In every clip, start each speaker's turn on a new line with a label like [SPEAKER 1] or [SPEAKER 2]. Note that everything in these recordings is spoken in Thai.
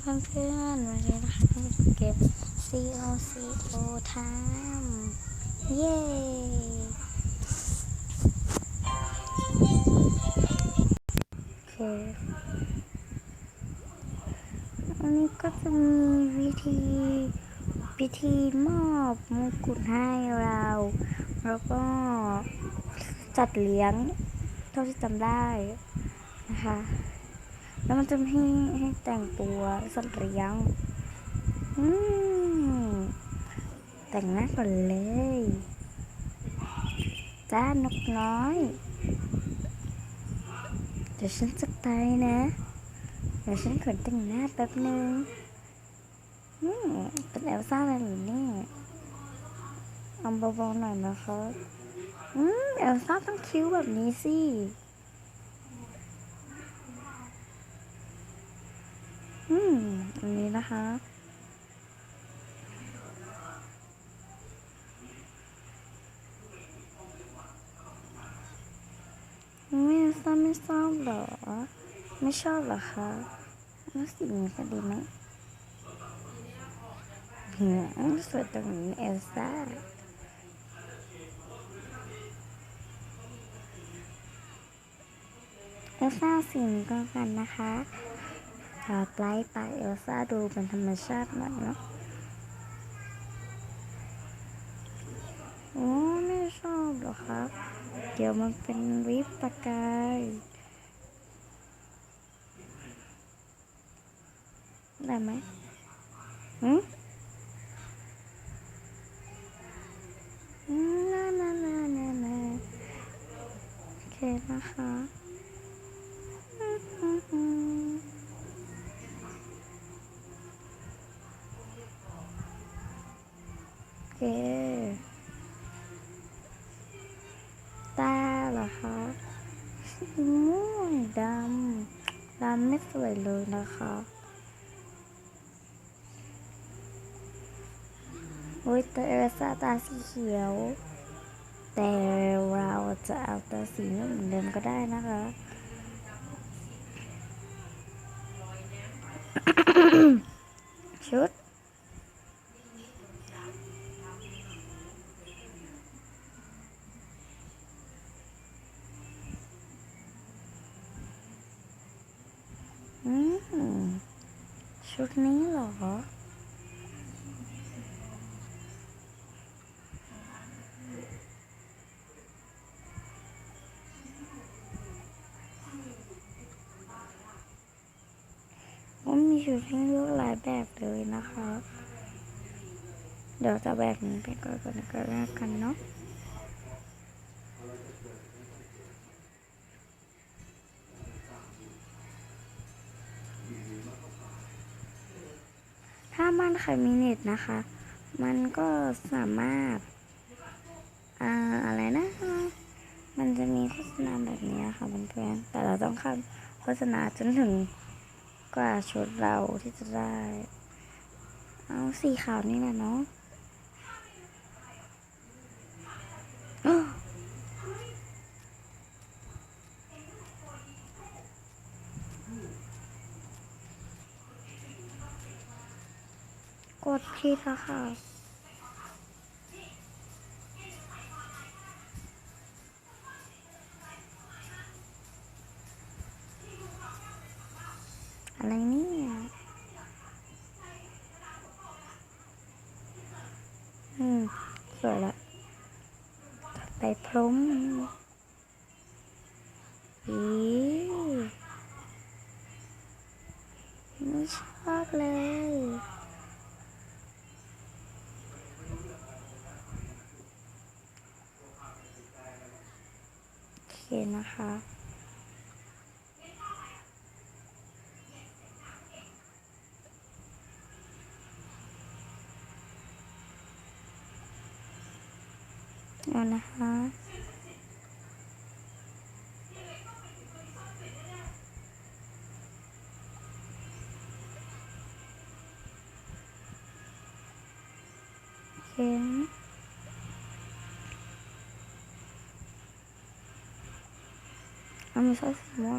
[SPEAKER 1] เพื่อนๆวันนี้นะคะเก็บ COCO time เย้โอเคอันนี้ก็จะมีวิธีพิธีมอบมงกุฎให้เรา แล้วก็จัดเลี้ยงเท่าที่จำได้นะคะ แล้วมันจะให้ให้แต่งตัวสัตว์เลี้ยงอืมแต่งหน้าก่อนเลยจ้านกน้อย เดี๋ยวฉันจะไปนะ เดี๋ยวฉันขอแต่งหน้าแป๊บนึงอืมเป็นเอลซ่าเลยเหรือเนี่ยเอาเบาๆหน่อยนะคะอืมเอลซ่าต้องคิ้วแบบนี้สิ อืม อั นะคะ ไม่ชอบไม่ชอบเหรอ ไม่ชอบเหรอคะแล้วสีนี้จะดีไหมเหนือสวยตรงนี้เอลซ่าเอลซ่าสีนี้ก็กันนะคะ ถอดไลท์ปากเอลซ่าดูเป็นธรรมชาติหน่อยเนาะโอ้ไม่ชอบหรอคะเดี๋ยวมันเป็นวิปประกายได้ไหมหืมน่าน่าน่าน่าน่าโอเคนะคะ เค ตาเหรอคะม่วงดำ ดำไม่สวยเลยนะคะโอ้ยแต่เอลซ่าตาสีเขียว แต่เราจะเอาตาสีนี้เหมือนเดิมก็ได้นะคะชุด อืม ชุดนี้เหรอว่ามีชุดให้เลือกหลายแบบเลยนะคะ เดี๋ยวจะแบบนี้ไปก่อนก่อนก็แล้วกันเนาะ ถ้าบ้านใค รมีเน็ตนะคะ มันก็สามารถอ่าอะไรนะ มันจะมีโฆษณาแบบนี้ค่ะเพื่อนๆแต่เราต้องข้ามโฆษณาจนถึงกว่าชุดเราที่จะได้ เอาสีขาวนี่แหละเนาะ กดผิดแล้วค่ะอะไรเนี่ยอืมสวยละไปพรมอีไม่ชอบเลย เคนะคะ เอานะคะโอเค มันมีสร้อยสีม่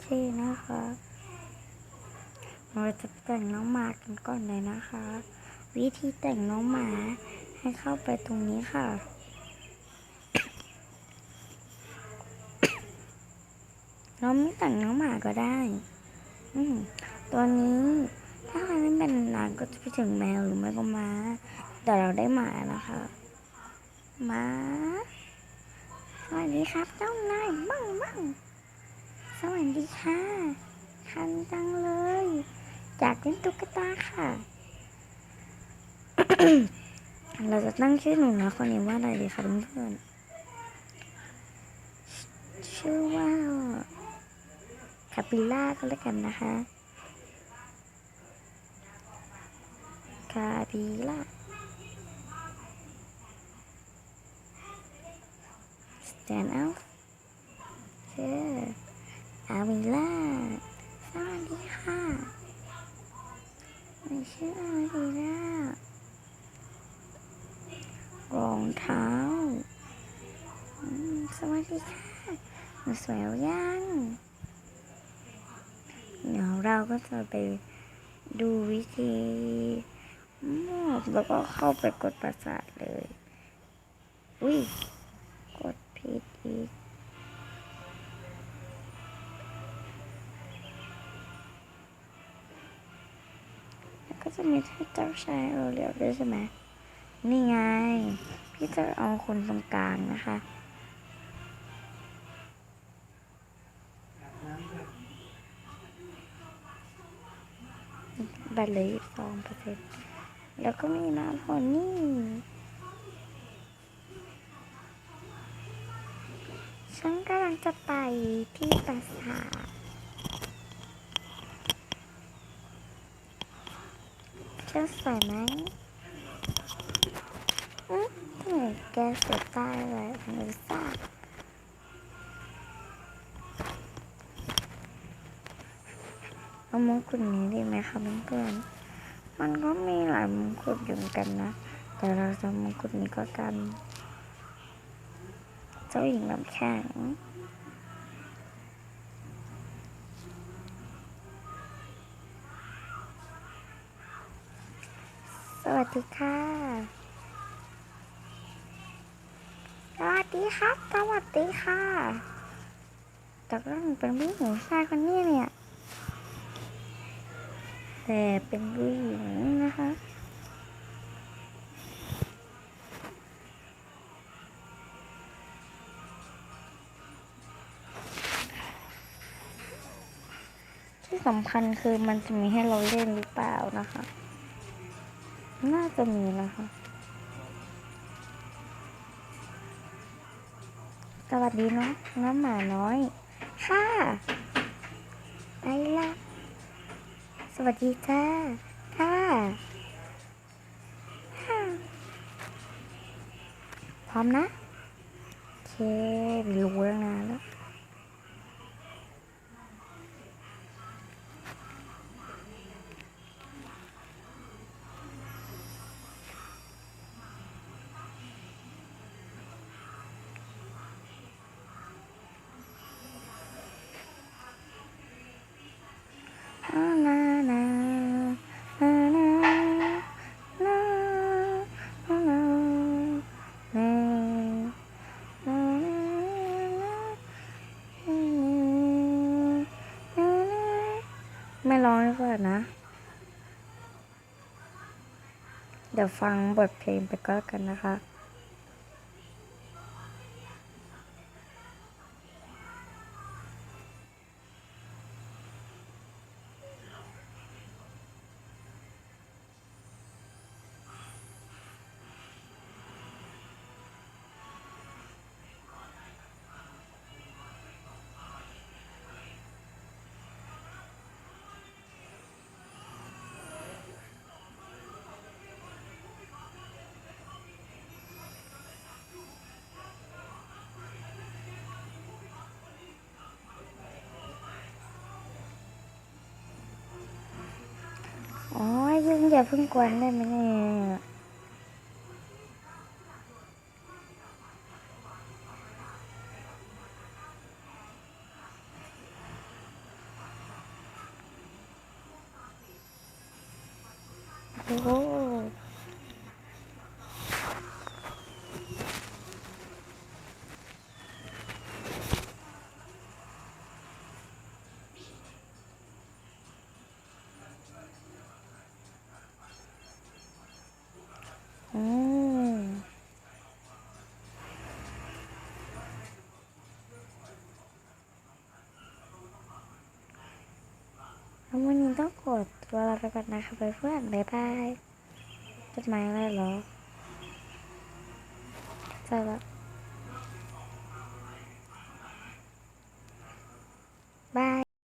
[SPEAKER 1] เคนะคะเราจะแต่งน้องหมากันก่อนเลยนะคะ วิธีแต่งน้องหมาให้เข้าไปตรงนี้ค่ะ เราไม่แต่งน้องหมาก็ได้ อืมตัวนี้ถ้าใครไม่เป็นนานก็จะไปถึงแมวหรือไม่ก็ม้า แต่เราได้หมานะคะม้าสวัสดีครับเจ้านายบ้างบ้างสวัสดีค่ะทันจังเลยจากเล่นตุ๊กตาค่ะ เราจะตั้งชื่อหนูนะคนนี้ว่าอะไรดีคะเพื่อนๆชื่อว่า คาปิล่าก็แล้วกันนะคะคาปิล่า stand up ชื่ออาวิล่าสวัสดีค่ะไม่ชื่ออาวิล่ารองเท้าสวัสดีค่ะหนูสวยยัง เราก็จะไปดูวิธีมอบแล้วก็เข้าไปกดประสาทเลย อุ้ย กดผิดอีก แล้วก็จะมีที่เจ้าชายเราเรียกด้วยใช่ไหม นี่ไง พี่จะเอาคนตรงกลางนะคะ บตเลยสองเปอร์เซ็นต์แล้วก็มีน้ำผลนี่ฉันกำลังจะไปที่ปราสาทฉันสวยไหมอืมทำไมแกสวยตายเลยไม่ทรา เอามงกุฎนี้ดีไหมคะเพื่อนๆมันก็มีหลายมงกุฎอยู่เหมือนกันนะ แต่เราจะมงกุฎนี้ก็กัน เจ้าหญิงลำแข็งสวัสดีค่ะ สวัสดีครับ สวัสดีค่ะแต่ก็เป็นผู้หญิงชายคนนี้เนี่ย แต่เป็นผู้หญิงนะคะที่สำคัญคือมันจะมีให้เราเล่นหรือเปล่านะคะ น่าจะมีนะคะ สวัสดีเนาะน้องหมาน้อย ค่ะ ไปละ สวัสดีจ้าค่ะค่ะพร้อมนะ โอเคไม่รู้ตั้งนานแล้ว ร้องกว่านะ เดี๋ยวฟังบทเพลงไปก็แล้วกันนะคะ ยังอย่าเพิ่งกวนได้ไหมเนี่ยโอ้ แล้ววันนี้ต้องกดตัวลาไปก่อนนะคะเพื่อนๆบ๊ายบายจดหมายอะไรเหรอใช่แล้ว